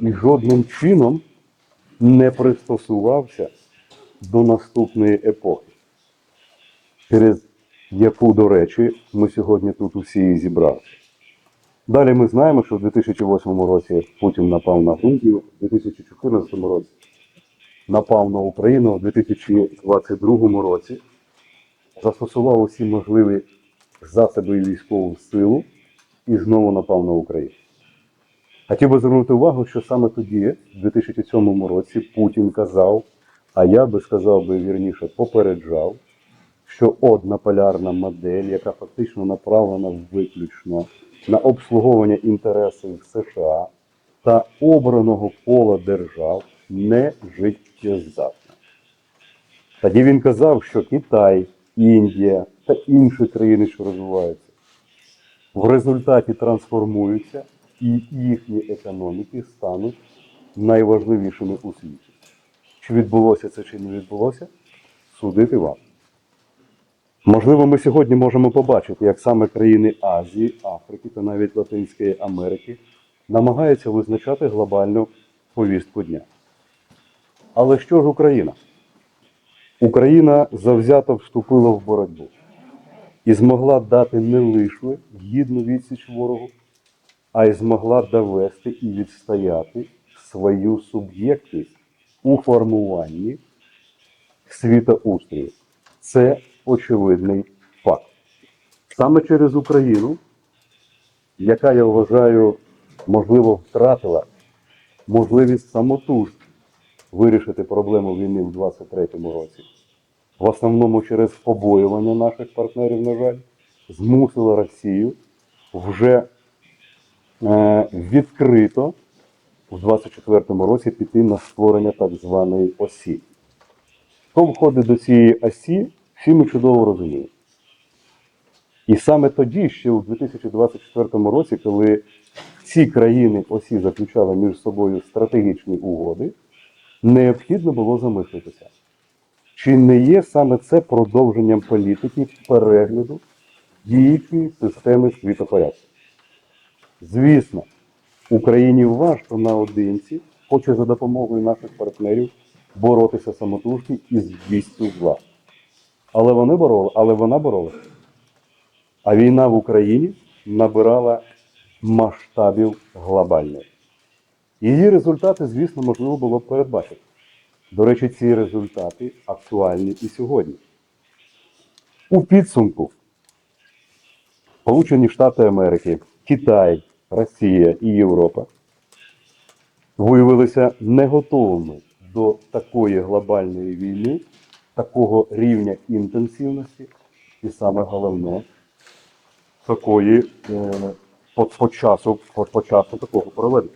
і жодним чином не пристосувався до наступної епохи, через яку, до речі, ми сьогодні тут усі зібралися. Далі ми знаємо, що в 2008 році Путін напав на Грузію, в 2014 році напав на Україну, в 2022 році застосував усі можливі засоби військову силу і знову напав на Україну. Хотів би звернути увагу, що саме тоді, в 2007 році, Путін казав, а я би сказав би вірніше, попереджав, що однополярна модель, яка фактично направлена виключно на обслуговування інтересів США та обраного кола держав, не життєздатна. Тоді він казав, що Китай, Індія та інші країни, що розвиваються, в результаті трансформуються і їхні економіки стануть найважливішими у світі. Чи відбулося це, чи не відбулося, судити вам. Можливо, ми сьогодні можемо побачити, як саме країни Азії, Африки та навіть Латинської Америки намагаються визначати глобальну повістку дня. Але що ж Україна? Україна завзято вступила в боротьбу і змогла дати не лише гідну відсіч ворогу, а й змогла довести і відстояти свою суб'єктність у формуванні світоустрою. Це очевидний факт. Саме через Україну, яка я вважаю, можливо, втратила можливість самотужки вирішити проблему війни в 23-му році, в основному через побоювання наших партнерів, на жаль, змусила Росію вже відкрито в 24-му році піти на створення так званої осі. Хто входить до цієї осі, всі ми чудово розуміємо. І саме тоді, ще у 2024 році, коли ці країни осі заключали між собою стратегічні угоди, необхідно було замислитися, чи не є саме це продовженням політики перегляду діючої системи світопорядку. Звісно, Україні важко наодинці, хоче за допомогою наших партнерів боротися самотужки із вістю зла. Але вони бороли, але вона боролася. А війна в Україні набирала масштабів глобальних. Її результати, звісно, можливо було б передбачити. До речі, ці результати актуальні і сьогодні. У підсумку Сполучені Штати Америки, Китай, Росія і Європа виявилися не готовими до такої глобальної війни, такого рівня інтенсивності, і саме головне, такої е, по, часу, по, по часу такого проведення.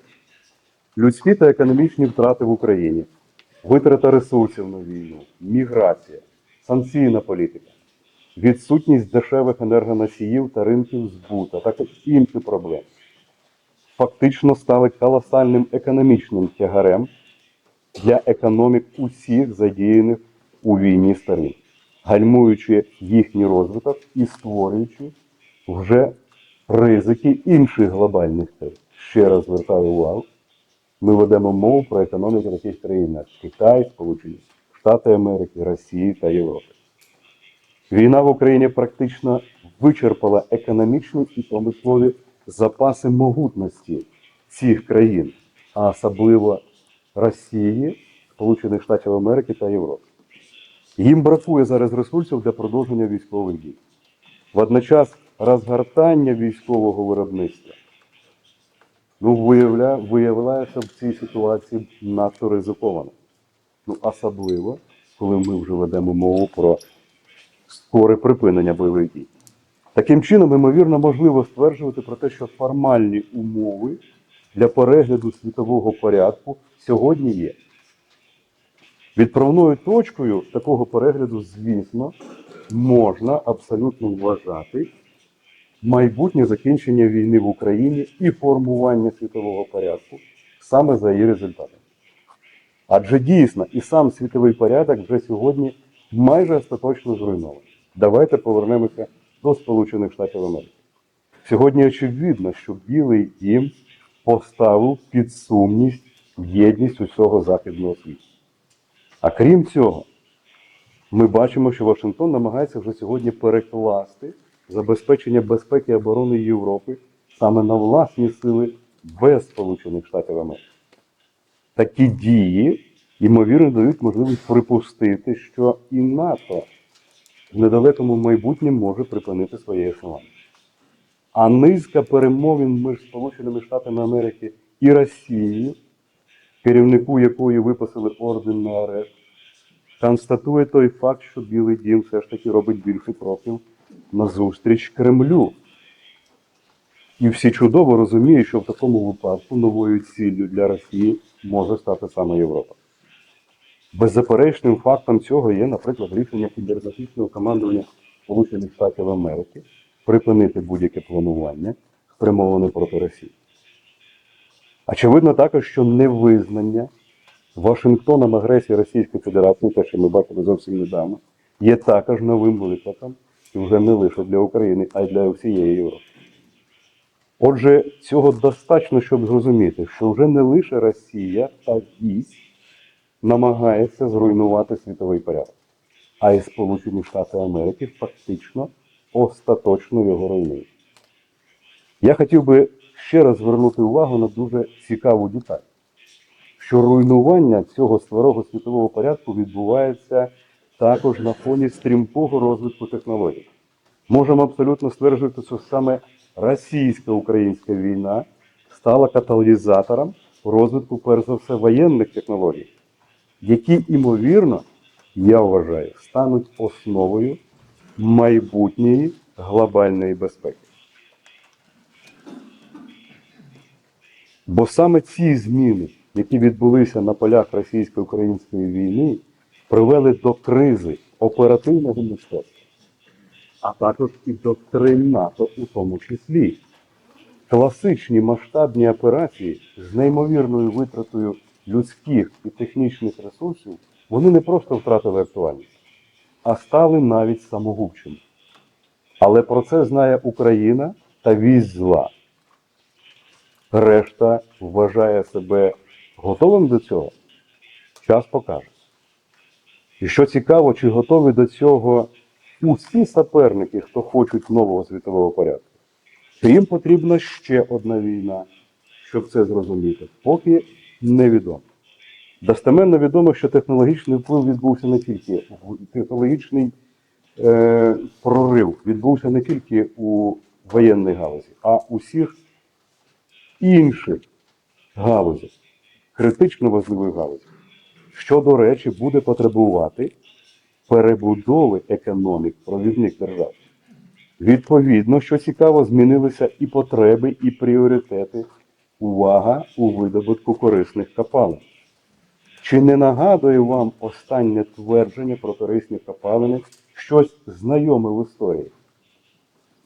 Людські та економічні втрати в Україні, витрата ресурсів на війну, міграція, санкційна політика, відсутність дешевих енергоносіїв та ринків збута, також інші проблеми, фактично стали колосальним економічним тягарем для економік усіх задіяних у війні сторін, гальмуючи їхній розвиток і створюючи вже ризики інших глобальних тем. Ще раз звертаю увагу, ми ведемо мову про економіку таких країн, як Китай, Сполучені Штати Америки, Росії та Європи. Війна в Україні практично вичерпала економічні і промислові запаси могутності цих країн, а особливо Росії, Сполучених Штатів Америки та Європи. Їм бракує зараз ресурсів для продовження військових дій. Водночас розгортання військового виробництва ну, виявля, виявляється в цій ситуації надто ризиковано. Ну, особливо, коли ми вже ведемо мову про скоре припинення бойових дій. Таким чином, ймовірно, можливо стверджувати про те, що формальні умови для перегляду світового порядку сьогодні є. Відправною точкою такого перегляду, звісно, можна абсолютно вважати майбутнє закінчення війни в Україні і формування світового порядку саме за її результатами. Адже дійсно і сам світовий порядок вже сьогодні майже остаточно зруйнований. Давайте повернемося до Сполучених Штатів Америки. Сьогодні очевидно, що Білий дім поставив під сумність єдність усього західного світу. А крім цього, ми бачимо, що Вашингтон намагається вже сьогодні перекласти забезпечення безпеки і оборони Європи саме на власні сили без Сполучених Штатів Америки. Такі дії, ймовірно, дають можливість припустити, що і НАТО в недалекому майбутньому може припинити своє існування. А низка перемовин між Сполученими Штатами Америки і Росією, керівнику якої виписали орден на арешт, констатує той факт, що Білий Дім все ж таки робить більший профіл назустріч Кремлю. І всі чудово розуміють, що в такому випадку новою ціллю для Росії може стати саме Європа. Беззаперечним фактом цього є, наприклад, рішення кібернетичного командування Сполучених Штатів Америки припинити будь-яке планування, спрямоване проти Росії. Очевидно також, що невизнання Вашингтоном агресії Російської Федерації, те, що ми бачили зовсім недавно, є також новим викликом, і вже не лише для України, а й для всієї Європи. Отже, цього достатньо, щоб зрозуміти, що вже не лише Росія та вісь намагається зруйнувати світовий порядок, а й Сполучені Штати Америки фактично остаточно його руйнують. Я хотів би ще раз звернути увагу на дуже цікаву деталь, що руйнування цього старого світового порядку відбувається також на фоні стрімкого розвитку технологій. Можемо абсолютно стверджувати, що саме російсько-українська війна стала каталізатором розвитку, перш за все, воєнних технологій, які, імовірно, я вважаю, стануть основою майбутньої глобальної безпеки. Бо саме ці зміни, які відбулися на полях російсько-української війни, привели до кризи оперативного мистецтва, а також і доктрин НАТО у тому числі. Класичні масштабні операції з неймовірною витратою людських і технічних ресурсів, вони не просто втратили актуальність, а стали навіть самогубчими. Але про це знає Україна та вісь зла. Решта вважає себе готовим до цього. Час покаже. І що цікаво, чи готові до цього усі суперники, хто хочуть нового світового порядку. Чи їм потрібна ще одна війна, щоб це зрозуміти, поки невідомо. Достеменно відомо, що технологічний вплив відбувся не тільки технологічний е, прорив відбувся не тільки у воєнній галузі, а у всіх інших галузях, критично важливих галузях, що, до речі, буде потребувати перебудови економік провідних держав. Відповідно, що цікаво, змінилися і потреби, і пріоритети. Увага у видобутку корисних копалин. Чи не нагадує вам останнє твердження про корисні копалини щось знайоме в історії?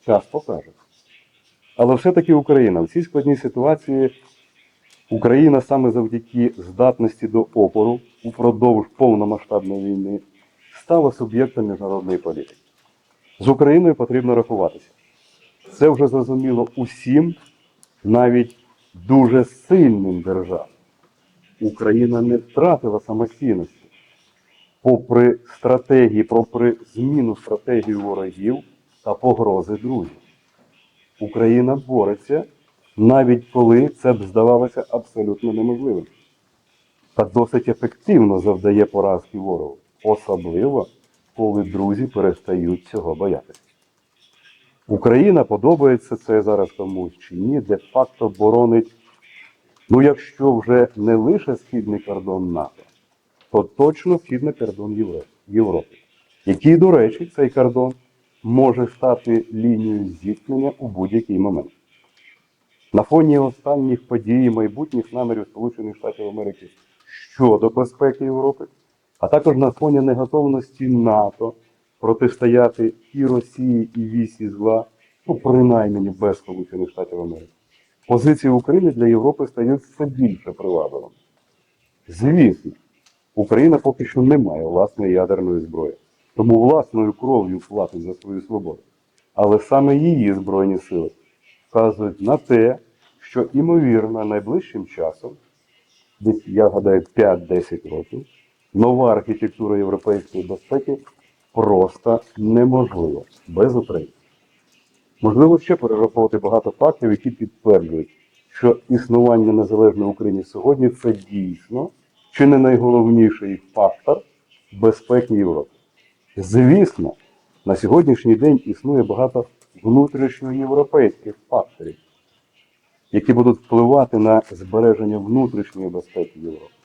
Час покаже. Але все-таки Україна в цій складній ситуації Україна саме завдяки здатності до опору упродовж повномасштабної війни стала суб'єктом міжнародної політики. З Україною потрібно рахуватися. Це вже зрозуміло усім, навіть дуже сильним державам. Україна не втратила самостійності. Попри стратегії, попри зміну стратегії ворогів та погрози друзів. Україна бореться, навіть коли це б здавалося абсолютно неможливим. Та досить ефективно завдає поразки ворогу, особливо коли друзі перестають цього боятися. Україна подобається це зараз комусь чи ні, де-факто боронить, ну якщо вже не лише східний кордон НАТО, то точно східний кордон Європи, який, до речі, цей кордон може стати лінією зіткнення у будь-який момент. На фоні останніх подій майбутніх намірів Сполучених Штатів Америки щодо безпеки Європи, а також на фоні неготовності НАТО протистояти і Росії, і вісі зла, ну принаймні без Сполучених Штатів Америки. Позиції України для Європи стають все більше привабливими. Звісно, Україна поки що не має власної ядерної зброї, тому власною кров'ю платить за свою свободу. Але саме її Збройні сили вказують на те, що, імовірно, найближчим часом десь, я гадаю, 5-10 років, нова архітектура європейської безпеки просто неможлива без України. Можливо, ще перераховувати багато фактів, які підтверджують, що існування незалежної України сьогодні це дійсно чи не найголовніший фактор безпеки Європи. Звісно, на сьогоднішній день існує багато внутрішньоєвропейських факторів, які будуть впливати на збереження внутрішньої безпеки Європи.